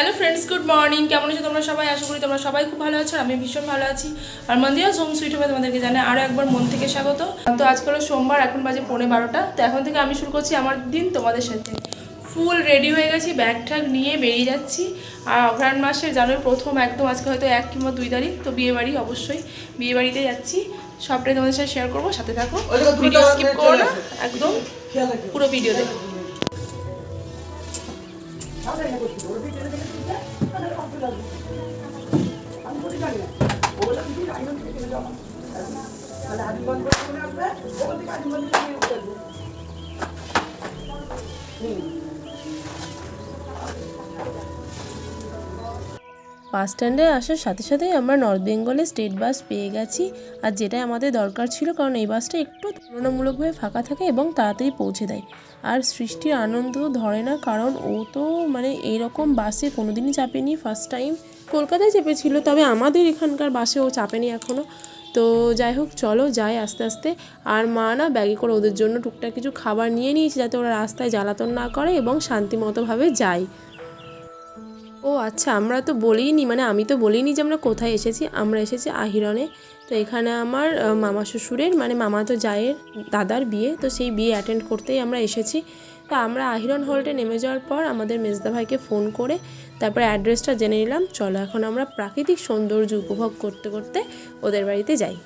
Hello friends good morning কেমন আছো তোমরা সবাই? আশা করি তোমরা সবাই খুব ভালো আছো আমি ভীষণ ভালো আছি। আর মন্দিরা হোম সুইট হবে তোমাদেরকে জানে আরও একবার মন থেকে স্বাগত। তো আজকে হলো সোমবার এখন বাজে পৌনে বারোটা। তো এখন থেকে আমি শুরু করছি আমার দিন তোমাদের সাথে। ফুল রেডি হয়ে গেছি ব্যাগ ঠ্যাগ নিয়ে বেরিয়ে যাচ্ছি। আর অঘ্রাণ মাসের জানুয়ারি প্রথম একদম আজকে হয়তো এক কিংবা দুই তারিখ তো বিয়ে বাড়ি অবশ্যই বিয়ে বাড়িতে যাচ্ছি। সবটাই তোমাদের সাথে শেয়ার করব সাথে থাকো। ভিডিও স্কিপ করো না একদম পুরো ভিডিও দেখো। আমি জানি না। ও বললাম তুই আইনগঞ্জ থেকে চলে যাও। তাহলে আদিগঞ্জ আসবে ও বাস স্ট্যান্ডে আসার সাথে সাথেই আমরা নর্থ বেঙ্গলে স্টেট বাস পেয়ে গেছি। আর যেটাই আমাদের দরকার ছিল, কারণ এই বাসটা একটু তুলনামূলকভাবে ফাঁকা থাকে এবং তাড়াতাড়ি পৌঁছে দেয়। আর সৃষ্টির আনন্দ ধরে না, কারণ ও তো মানে এইরকম বাসে কোনোদিনই চাপেনি। ফার্স্ট টাইম কলকাতায় চেপেছিল, তবে আমাদের এখানকার বাসে ও চাপেনি এখনও তো যাই হোক, চলো যাই আস্তে আস্তে। আর মা না ব্যাগে করে ওদের জন্য টুকটাক কিছু খাবার নিয়ে নিয়েছি, যাতে ওরা রাস্তায় জ্বালাতন না করে এবং শান্তিমতোভাবে যায়। ও আচ্ছা আমরা তো বলিনি মানে আমি তো বলিনি যে আমরা কোথায় এসেছি, আমরা এসেছি আহিরনে। তো এখানে আমার মামা শ্বশুরের মানে মামা তো জায়ের দাদার বিয়ে, তো সেই বিয়ে অ্যাটেন্ড করতেই আমরা এসেছি। তো আমরা আহিরন হল্টে নেমে যাওয়ার পর আমাদের মেজদা ভাইকে ফোন করে তারপরে অ্যাড্রেসটা জেনে নিলাম। চলো, এখন আমরা প্রাকৃতিক সৌন্দর্য উপভোগ করতে করতে ওদের বাড়িতে যাই।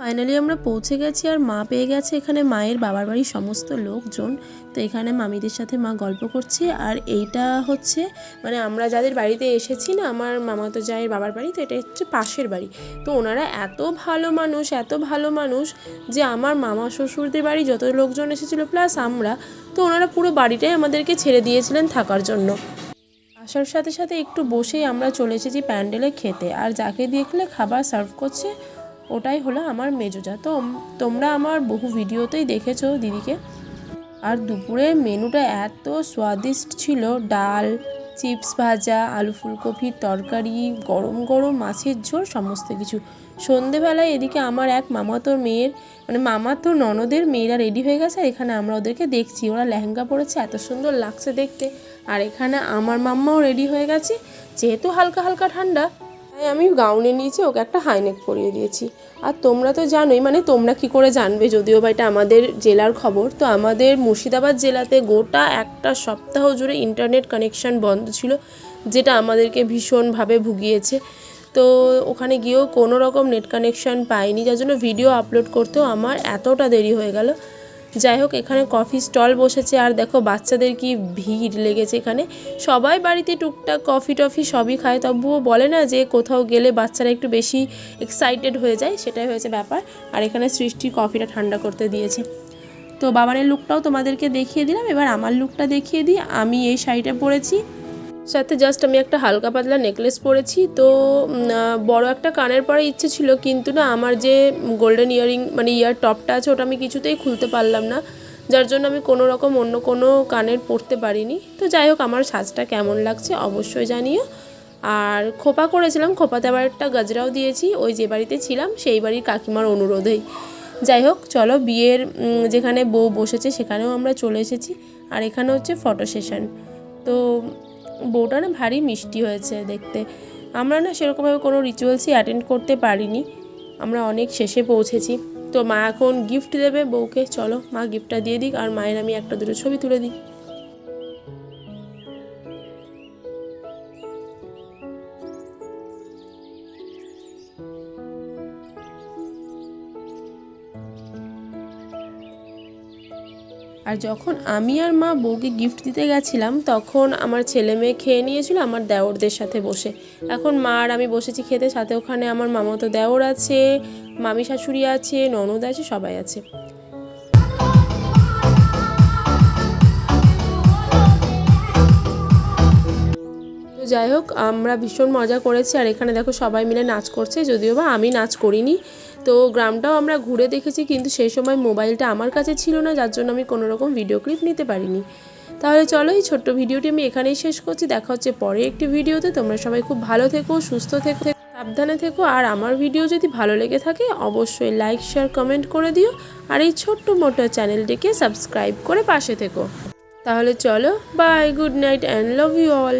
ফাইনালি আমরা পৌঁছে গেছি আর মা পেয়ে গেছে এখানে। মায়ের বাবার বাড়ির সমস্ত লোকজন। তো এখানে মামিদের সাথে মা গল্প করছে আর এইটা হচ্ছে মানে আমরা যাদের বাড়িতে এসেছি না, আমার মামা তো জায়ের বাবার বাড়ি, তো এটা হচ্ছে পাশের বাড়ি। তো ওনারা এত ভালো মানুষ, এত ভালো মানুষ যে আমার মামা শ্বশুরদের বাড়ি যত লোকজন এসেছিল প্লাস আমরা, তো ওনারা পুরো বাড়িটাই আমাদেরকে ছেড়ে দিয়েছিলেন থাকার জন্য। আসার সাথে সাথে একটু বসেই আমরা চলে এসেছি প্যান্ডেলে খেতে। আর যাকে দেখলে খাবার সার্ভ করছে ওটাই হলো আমার মেজোজা। তো তোমরা আমার বহু ভিডিওতেই দেখেছ দিদিকে। আর দুপুরে মেনুটা এত স্বাদিষ্ট ছিল, ডাল, চিপস ভাজা, আলু ফুলকপির তরকারি, গরম গরম মাছের ঝোল, সমস্ত কিছু। সন্ধেবেলায় এদিকে আমার এক মামাতো মেয়ের মানে মামাতো ননদের মেয়েরা রেডি হয়ে গেছে এখানে আমরা ওদেরকে দেখছি। ওরা লেহেঙ্গা পরেছে, এত সুন্দর লাগছে দেখতে। আর এখানে আমার মাম্মাও রেডি হয়ে গেছে। যেহেতু হালকা হালকা ঠান্ডা তাই আমি গাউনে নিয়েছি, ওকে একটা হাইনেক পরিয়ে দিয়েছি। আর তোমরা তো জানোই মানে তোমরা কি করে জানবে? যদিও বা এটা আমাদের জেলার খবর, তো আমাদের মুর্শিদাবাদ জেলাতে গোটা একটা সপ্তাহ জুড়ে ইন্টারনেট কানেকশন বন্ধ ছিল, যেটা আমাদেরকে ভীষণভাবে ভুগিয়েছে। তো ওখানে গিয়েও কোনো রকম নেট কানেকশন পাইনি, যার জন্য ভিডিও আপলোড করতেও আমার এতটা দেরি হয়ে গেল। যাই হোক, এখানে কফি স্টল বসেছে। আর দেখো, বাচ্চাদের কি ভিড় লেগেছে এখানে। সবাই বাড়িতে টুকটাক কফি টফি সবই খায়। তবুও বলে না যে কোথাও গেলে বাচ্চারা একটু বেশি এক্সাইটেড হয়ে যায়, সেটাই হয়েছে ব্যাপার। আর এখানে সৃষ্টি কফিটা ঠান্ডা করতে দিয়েছে। তো বাবানের লুকটাও তোমাদেরকে দেখিয়ে দিলাম। এবার আমার লুকটা দেখিয়ে দিই। আমি এই শাড়িটা পরেছি। সাথে জাস্ট আমি একটা হালকা পাতলা নেকলেস পরেছি। তো বড় একটা কানের পরার ইচ্ছে ছিল, কিন্তু না, আমার যে গোল্ডেন ইয়ারিং মানে ইয়ার টপটা আছে, ওটা আমি কিছুতেই খুলতে পারলাম না। যার জন্য আমি কোনো রকম অন্য কোনো কানের পরতে পারিনি। তো যাই হোক, আমার সাজটা কেমন লাগছে অবশ্যই জানিও। আর খোপা করেছিলাম, খোপাতে আবার একটা গজরাও দিয়েছি, ওই যে বাড়িতে ছিলাম, সেই বাড়ির কাকিমার অনুরোধেই। যাই হোক, চলো, বিয়ের যেখানে বউ বসেছে, সেখানেও আমরা চলে এসেছি। আর এখানে হচ্ছে ফটো সেশন তো বউটা না ভারী মিষ্টি হয়েছে দেখতে। আমরা না সেরকমভাবে কোনো রিচুয়ালসই অ্যাটেন্ড করতে পারিনি। আমরা অনেক শেষে পৌঁছেছি। তো মা এখন গিফট দেবে বউকে। চলো মা গিফটটা দিয়ে দিক আর মায়ের আমি একটা দুটো ছবি তুলে দিই। আর যখন আমি আর মা বউকে গিফট দিতে গেছিলাম, তখন আমার ছেলে মেয়ে খেয়ে নিয়েছিল আমার দেওরদের সাথে বসে। এখন মা আর আমি বসেছি খেতে, সাথে ওখানে আমার মামাতো দেওর আছে, মামি শাশুড়ি আছে, ননদ আছে, সবাই আছে। যাই হোক, আমরা ভীষণ মজা করেছি। আর এখানে দেখো সবাই মিলে নাচ করছে, যদিও বা আমি নাচ করিনি। তো গ্রামটাও আমরা ঘুরে দেখেছি, কিন্তু সেই সময় মোবাইলটা আমার কাছে ছিল না, যার জন্য আমি কোনো রকম ভিডিও ক্লিপ নিতে পারিনি। তাহলে চলো, এই ছোট্ট ভিডিওটি আমি এখানেই শেষ করছি। দেখা হচ্ছে পরে একটি ভিডিওতে। তোমরা সবাই খুব ভালো থেকো, সুস্থ থেকো সাবধানে থেকো। আর আমার ভিডিও যদি ভালো লেগে থাকে, অবশ্যই লাইক শেয়ার কমেন্ট করে দিও। আর এই ছোট্ট মোটো চ্যানেলটিকে সাবস্ক্রাইব করে পাশে থেকো। তাহলে চলো bye good night and love you all